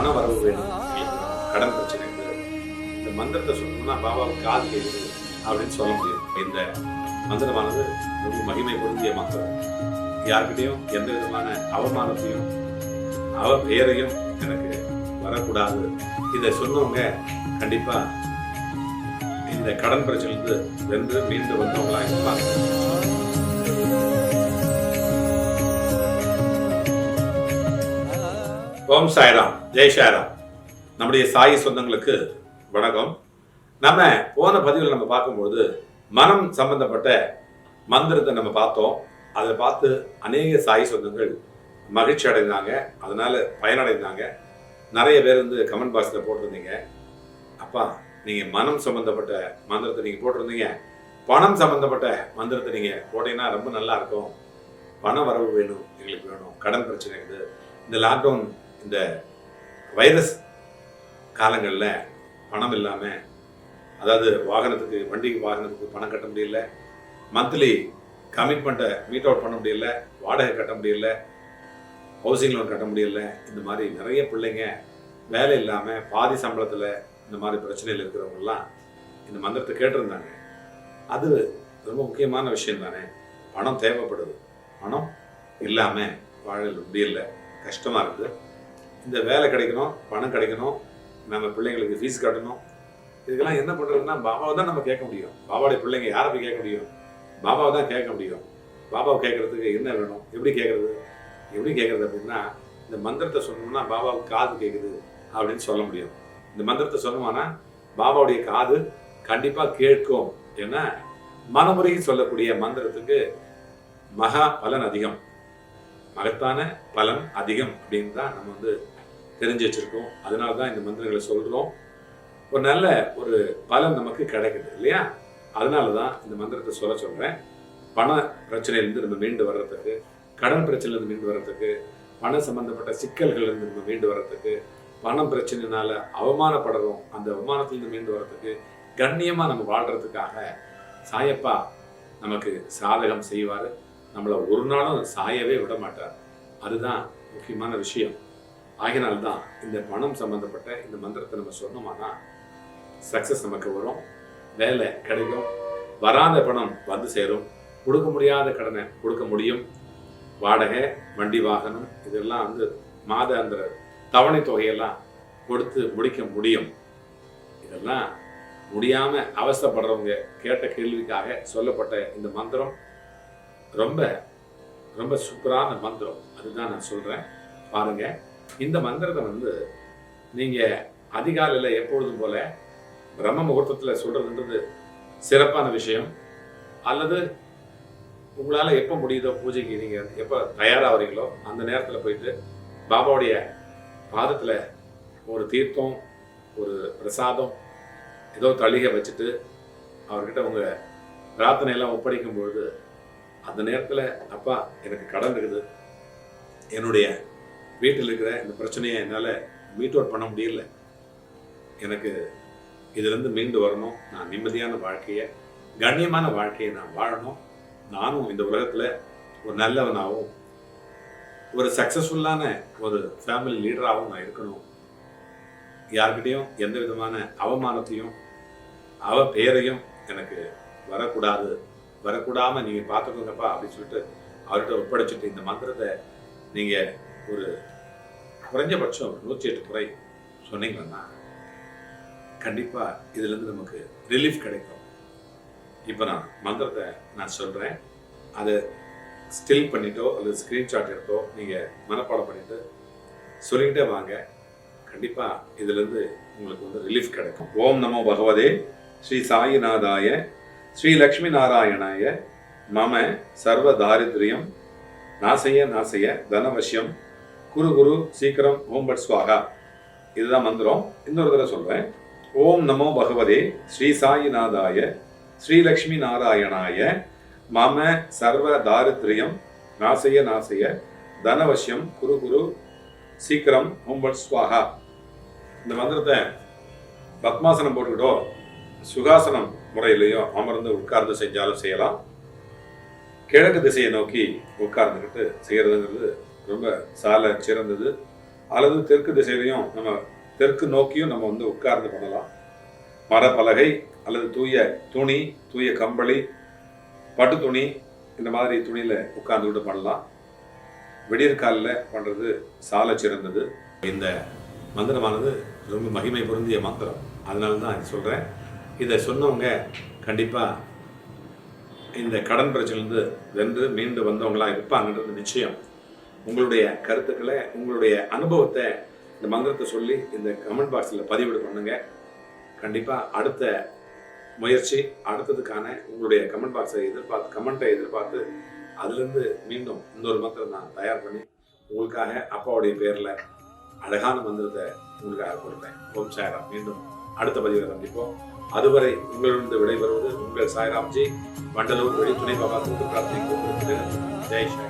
பண வரவு வேணும் கடன் பிரச்சனை இந்த மந்திரத்தை சொல்லணும்னா பாபாவுக்கு காது கேட்குது அப்படின்னு சொல்ல முடியும் இந்த மந்திரமானது ரொம்ப மகிமை பொருந்திய மந்திரம். யார்கிட்டையும் எந்த விதமான அவமானத்தையும் அவ பெயரையும் எனக்கு வரக்கூடாது. இதை சொன்னவங்க கண்டிப்பா இந்த கடன் பிரச்சனையிலிருந்து வென்று மீண்டு வந்தவங்களா இருப்பாங்க. ஓம் சாய்ராம் ஜெய் சாய்ராம். நம்முடைய சாயி சொந்தங்களுக்கு வணக்கம். நம்ம போன பதிவில் நம்ம பார்க்கும்போது மனம் சம்பந்தப்பட்ட மந்திரத்தை நம்ம பார்த்தோம். அதை பார்த்து அநேக சாயி சொந்தங்கள் மகிழ்ச்சி அடைந்தாங்க. அதனால பயனடைந்தாங்க. நிறைய பேர் வந்து கமெண்ட் பாக்ஸில் போட்டிருந்தீங்க. அப்பா நீங்கள் மனம் சம்பந்தப்பட்ட மந்திரத்தை நீங்கள் போட்டிருந்தீங்க. பணம் சம்பந்தப்பட்ட மந்திரத்தை நீங்கள் போட்டீங்கன்னா ரொம்ப நல்லா இருக்கும். பண வரவு வேணும் எங்களுக்கு வேணும். கடன் பிரச்சனை இருக்குது. இந்த லாக்டவுன் இந்த வைரஸ் காலங்களில் பணம் இல்லாமல் அதாவது வாகனத்துக்கு வண்டிக்கு வாகனத்துக்கு பணம் கட்ட முடியல மந்த்லி கமிட்மெண்ட்டை மீட் அவுட் பண்ண முடியல வாடகை கட்ட முடியல ஹவுசிங் லோன் கட்ட முடியல இந்த மாதிரி நிறைய பிள்ளைங்க வேலை இல்லாமல் பாதி சம்பளத்தில் இந்த மாதிரி பிரச்சனையில் இருக்கிறவங்கலாம் இந்த மந்திரத்தை கேட்டிருந்தாங்க. அது ரொம்ப முக்கியமான விஷயம் தானே. பணம் தேவைப்படுது. பணம் இல்லாமல் வாழ முடியல. கஷ்டமாக இருக்குது இந்த வேலை கிடைக்கணும் பணம் கிடைக்கணும் நம்ம பிள்ளைங்களுக்கு ஃபீஸ் கட்டணும். இதுக்கெல்லாம் என்ன பண்ணுறதுன்னா பாபாவை தான் நம்ம கேட்க முடியும். பாபாவுடைய பிள்ளைங்க யாரை போய் கேட்க முடியும்? பாபாவை தான் கேட்க முடியும். பாபாவை கேட்கறதுக்கு என்ன வேணும்? எப்படி கேட்குறது? எப்படி கேட்குறது அப்படின்னா இந்த மந்திரத்தை சொன்னோம்னா பாபாவுக்கு காது கேட்குது அப்படின்னு சொல்ல முடியும். இந்த மந்திரத்தை சொன்னோம்னா பாபாவுடைய காது கண்டிப்பாக கேட்கும். ஏன்னா மனமுறையில் சொல்லக்கூடிய மந்திரத்துக்கு மகா பலன் அதிகம். மகத்தான பலன் அதிகம் அப்படின்னு தான் நம்ம வந்து தெரிஞ்சு வச்சுருக்கோம். அதனால தான் இந்த மந்திரங்களை சொல்கிறோம் ஒரு நல்ல ஒரு பலன் நமக்கு கிடைக்குது இல்லையா? அதனால தான் இந்த மந்திரத்தை சொல்ல சொல்கிறேன் பண பிரச்சனையிலேருந்து நம்ம மீண்டு வர்றதுக்கு கடன் பிரச்சனையிலேருந்து மீண்டு வர்றதுக்கு பணம் சம்மந்தப்பட்ட சிக்கல்கள்லேருந்து நம்ம மீண்டு வர்றதுக்கு பணம் பிரச்சனைனால அவமானப்படுறோம் அந்த அவமானத்துலேருந்து மீண்டு வர்றதுக்கு கண்ணியமாக நம்ம வாழ்கிறதுக்காக சாயப்பா நமக்கு சாதகம் செய்வார். நம்மளை ஒரு நாளும் சாயவே விட மாட்டார் அதுதான் முக்கியமான விஷயம். ஆகினால்தான் இந்த பணம் சம்பந்தப்பட்ட இந்த மந்திரத்தை நம்ம சொன்னோம்னா சக்ஸஸ் நமக்கு வரும். வேலை கிடைக்கும். வராத பணம் வந்து சேரும். கொடுக்க முடியாத கடனை கொடுக்க முடியும். வாடகை வண்டி வாகனம் இதெல்லாம் வந்து மாத அந்த தவணை தொகையெல்லாம் கொடுத்து முடிக்க முடியும். இதெல்லாம் முடியாமல் அவஸ்தைப்படுறவங்க கேட்ட கேள்விக்காக சொல்லப்பட்ட இந்த மந்திரம். ரொம்ப ரொம்ப சூப்பரான மந்திரம். அதுதான் நான் சொல்கிறேன் பாருங்க இந்த மந்திரத்தை வந்து நீங்கள் அதிகாலையில் எப்பொழுதும் போல பிரம்ம முகூர்த்தத்தில் சொல்கிறதுன்றது சிறப்பான விஷயம். அல்லது உங்களால் எப்போ முடியுதோ பூஜைக்கு நீங்கள் எப்போ தயாராகிறீங்களோ அந்த நேரத்தில் போயிட்டு பாபாவுடைய பாதத்தில் ஒரு தீர்த்தம் ஒரு பிரசாதம் ஏதோ தளிகை வச்சுட்டு அவர்கிட்ட உங்கள் பிரார்த்தனையெல்லாம் ஒப்படைக்கும் பொழுது அந்த நேரத்தில் அப்பா எனக்கு கடன் இருக்குது. என்னுடைய வீட்டில் இருக்கிற இந்த பிரச்சனையை என்னால் மீட் அவுட் பண்ண முடியல. எனக்கு இதுலேருந்து மீண்டு வரணும். நான் நிம்மதியான வாழ்க்கையை கண்ணியமான வாழ்க்கையை நான் வாழணும். நானும் இந்த உலகத்தில் ஒரு நல்லவனாகவும் ஒரு சக்ஸஸ்ஃபுல்லான ஒரு ஃபேமிலி லீடராகவும் நான் இருக்கணும். யார்கிட்டையும் எந்த விதமான அவமானத்தையும் அவ பெயரையும் எனக்கு வரக்கூடாது. வரக்கூடாம நீங்க பார்த்துக்கோங்கப்பா அப்படின்னு சொல்லிட்டு அவர்கிட்ட ஒப்படைச்சிட்டு இந்த மந்திரத்தை நீங்க ஒரு குறைஞ்சபட்சம் நூற்றி எட்டு முறை சொன்னீங்கன்னா கண்டிப்பா இதுல இருந்து நமக்கு ரிலீஃப் கிடைக்கும். இப்போ நான் மந்திரத்தை நான் சொல்றேன். அதை ஸ்டில் பண்ணிட்டோ அல்லது ஸ்க்ரீன்ஷாட் எடுத்தோ நீங்க மனப்பாடம் பண்ணிட்டு சொல்லிக்கிட்டே வாங்க. கண்டிப்பா இதுல இருந்து உங்களுக்கு வந்து ரிலீஃப் கிடைக்கும். ஓம் நமோ பகவதே ஸ்ரீ சாயிநாதாய ஸ்ரீ லக்ஷ்மி நாராயணாய மம சர்வ தாரித்ரியம் நாசைய நாசைய தனவசியம் குரு குரு சீக்கிரம் ஓம் பட் ஸ்வாகா இதுதான் மந்திரம். இன்னொரு தடவை சொல்கிறேன் ஓம் நமோ பகவதே ஸ்ரீ சாயிநாதாய ஸ்ரீ லக்ஷ்மி நாராயணாய மம சர்வ தாரித்ரியம் நாசைய நாசைய தனவசியம் குரு குரு சீக்கிரம் ஓம்பட் ஸ்வாகா இந்த மந்திரத்தை பத்மாசனம் போட்டுக்கிட்டோ சுகாசனம் முறையிலையும் அமர்ந்து உட்கார்ந்து செஞ்சாலும் செய்யலாம். கிழக்கு திசையை நோக்கி உட்கார்ந்துக்கிட்டு செய்கிறதுங்கிறது ரொம்ப சால சிறந்தது. அல்லது தெற்கு திசையிலையும் நம்ம தெற்கு நோக்கியும் நம்ம வந்து உட்கார்ந்து பண்ணலாம். மரப்பலகை அல்லது தூய துணி தூய கம்பளி பட்டு துணி இந்த மாதிரி துணியில் உட்கார்ந்துக்கிட்டு பண்ணலாம். விடியற்காலில் பண்ணுறது சால சிறந்தது. இந்த மந்திரமானது ரொம்ப மகிமை பொருந்திய மந்திரம். அதனால தான் சொல்கிறேன் இதை சொன்னவங்க கண்டிப்பாக இந்த கடன் பிரச்சனைலேருந்து வென்று மீண்டு வந்தவங்களா இருப்பாங்கன்றது நிச்சயம். உங்களுடைய கருத்துக்களை உங்களுடைய அனுபவத்தை இந்த மந்திரத்தை சொல்லி இந்த கமெண்ட் பாக்ஸில் பதிவிடு பண்ணுங்க. கண்டிப்பாக அடுத்த முயற்சி அடுத்ததுக்கான உங்களுடைய கமெண்ட் பாக்ஸை எதிர்பார்த்து கமெண்ட்டை எதிர்பார்த்து அதுலேருந்து மீண்டும் இன்னொரு மந்திரம் நான் தயார் பண்ணி உங்களுக்காக அப்பாவுடைய பேரில் அழகான மந்திரத்தை உங்களுக்காக கொடுப்பேன். ஓம் சாயரா மீண்டும் அடுத்த பதிவில் சந்திப்போம். அதுவரை உங்களிடம் விடைபெறுவது உங்கள் சாய்ராம்ஜி. மண்டலூர் வெளி துணை பாபா கூட்டு பிரார்த்தனை ஜெய் சாய்